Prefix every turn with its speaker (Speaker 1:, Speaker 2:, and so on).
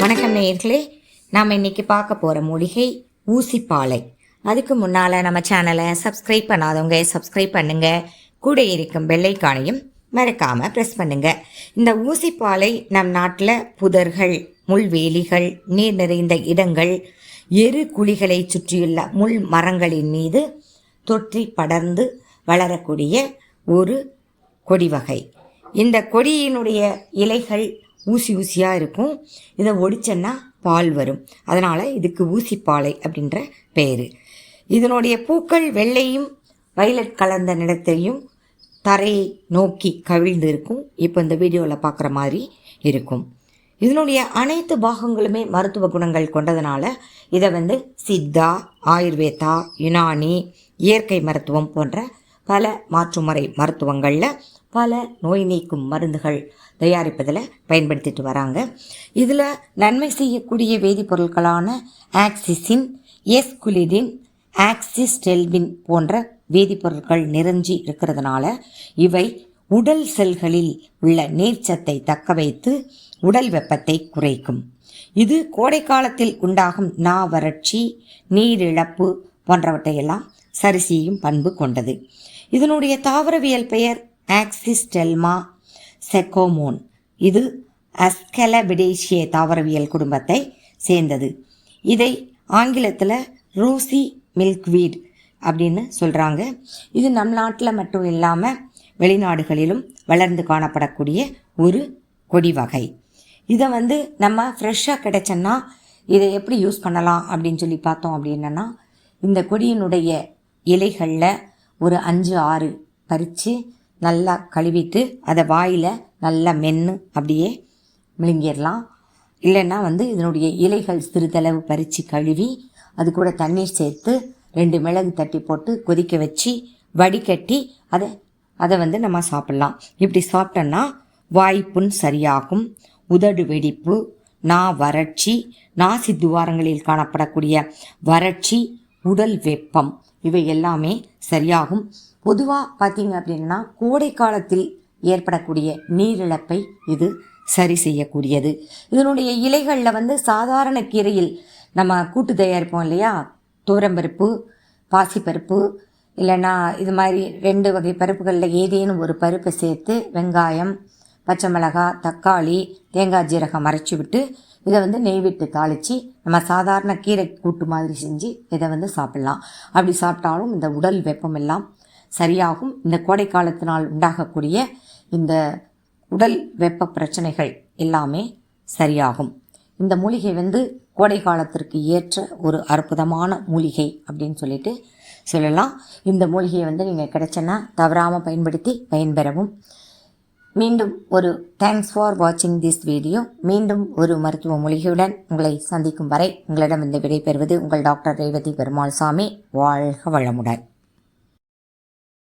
Speaker 1: வணக்கம் நேயர்களே நாம் இன்னைக்கு பார்க்க போகிற மூலிகை ஊசிப்பாலை. அதுக்கு முன்னால் நம்ம சேனலை சப்ஸ்கிரைப் பண்ணாதவங்க சப்ஸ்கிரைப் பண்ணுங்க. கூட இருக்கும் வெள்ளைக்கானையும் மறக்காமல் ப்ரெஸ் பண்ணுங்க. இந்த ஊசிப்பாலை நம் நாட்டில் புதர்கள் முள்வேலிகள் நீர் நிறைந்த இடங்கள் எரு குழிகளை சுற்றியுள்ள முள் மரங்களின் மீது தொற்றி படர்ந்து வளரக்கூடிய ஒரு கொடி வகை. இந்த கொடியினுடைய இலைகள் ஊசி ஊசியாக இருக்கும். இதை ஒடிச்சோன்னா பால் வரும். அதனால் இதுக்கு ஊசிப்பாலை அப்படின்ற பெயர். இதனுடைய பூக்கள் வெள்ளையும் வயலட் கலந்த நிறத்தையும் தரையை நோக்கி கவிழ்ந்து இருக்கும். இப்போ இந்த வீடியோவில் பார்க்குற மாதிரி இருக்கும். இதனுடைய அனைத்து பாகங்களுமே மருத்துவ குணங்கள் கொண்டதுனால இதை வந்து சித்தா ஆயுர்வேதா யுனானி இயற்கை மருத்துவம் போன்ற பல மாற்றுமுறை மருத்துவங்களில் பல நோய் நீக்கும் மருந்துகள் தயாரிப்பதில் பயன்படுத்திட்டு வராங்க. இதில் நன்மை செய்யக்கூடிய வேதிப்பொருட்களான ஆக்சிசின் எஸ்குலிடின் ஆக்சிஸ்டெல்வின் போன்ற வேதிப்பொருட்கள் நிறைஞ்சி இருக்கிறதுனால இவை உடல் செல்களில் உள்ள நீர்ச்சத்தை தக்க வைத்து உடல் வெப்பத்தை குறைக்கும். இது கோடை காலத்தில் உண்டாகும் நா வறட்சி நீரிழப்பு போன்றவற்றையெல்லாம் சரி செய்யும் பண்பு கொண்டது. இதனுடைய தாவரவியல் பெயர் ஆக்சிஸ்டெல்மா செக்கோமோன் இது அஸ்கலபிடேஷிய தாவரவியல் குடும்பத்தை சேர்ந்தது. இதை ஆங்கிலத்தில் ரோசி மில்க்வீட் அப்படின்னு சொல்கிறாங்க இது நம் நாட்டில் மட்டும் இல்லாமல் வெளிநாடுகளிலும் வளர்ந்து காணப்படக்கூடிய ஒரு கொடி வகை. இதை வந்து நம்ம ஃப்ரெஷ்ஷாக கிடைச்சோன்னா இதை எப்படி யூஸ் பண்ணலாம் அப்படின்னு சொல்லி பார்த்தோம் அப்படின்னா இந்த கொடியினுடைய இலைகளில் ஒரு அஞ்சு ஆறு பறித்து நல்லா கழுவிட்டு அதை வாயில் நல்லா மென்று அப்படியே விழுங்கிடலாம் இல்லைன்னா வந்து இதனுடைய இலைகள் சிறிதளவு பறித்து கழுவி அது கூட தண்ணீர் சேர்த்து ரெண்டு மிளகு தட்டி போட்டு கொதிக்க வச்சு வடிகட்டி அதை அதை வந்து நம்ம சாப்பிட்லாம். இப்படி சாப்பிட்டோன்னா வாய்ப்புண் சரியாகும். உதடு வெடிப்பு நா வறட்சி நாசி துவாரங்களில் காணப்படக்கூடிய வறட்சி உடல் வெப்பம். இவை எல்லாமே சரியாகும். பொதுவாக பார்த்தீங்க அப்படின்னா கோடை காலத்தில் ஏற்படக்கூடிய நீரிழப்பை இது சரி செய்யக்கூடியது. இதனுடைய இலைகளில் வந்து சாதாரண கீரையில் நம்ம கூட்டு தயாரிப்போம் இல்லையா? துவரம்பருப்பு பாசிப்பருப்பு இல்லைன்னா இது மாதிரி ரெண்டு வகை பருப்புகளில் ஏதேனும் ஒரு பருப்பை சேர்த்து வெங்காயம் பச்சை மிளகாய் தக்காளி தேங்காய் ஜீரகம் அரைச்சி விட்டு இதை வந்து நெய் விட்டு தாளித்து நம்ம சாதாரண கீரை கூட்டு மாதிரி செஞ்சு இதை வந்து சாப்பிட்லாம். அப்படி சாப்பிட்டாலும் இந்த உடல் வெப்பம் எல்லாம் சரியாகும். இந்த கோடை காலத்தினால் உண்டாகக்கூடிய இந்த உடல் வெப்ப பிரச்சனைகள் எல்லாமே சரியாகும். இந்த மூலிகை வந்து கோடை காலத்திற்கு ஏற்ற ஒரு அற்புதமான மூலிகை அப்படின்னு சொல்லிட்டு சொல்லலாம். இந்த மூலிகையை வந்து நீங்கள் கிடைச்சன்னா தவறாமல் பயன்படுத்தி பயன்பெறவும். மீண்டும் ஒரு தேங்க்ஸ் ஃபார் வாட்சிங் திஸ் வீடியோ மீண்டும் ஒரு மருத்துவ மூலிகையுடன் உங்களை சந்திக்கும் வரை உங்களிடம் இந்த விடைபெறுவது உங்கள் டாக்டர் ரேவதி பெருமாள் சாமி. வாழ்க வளமுடன்.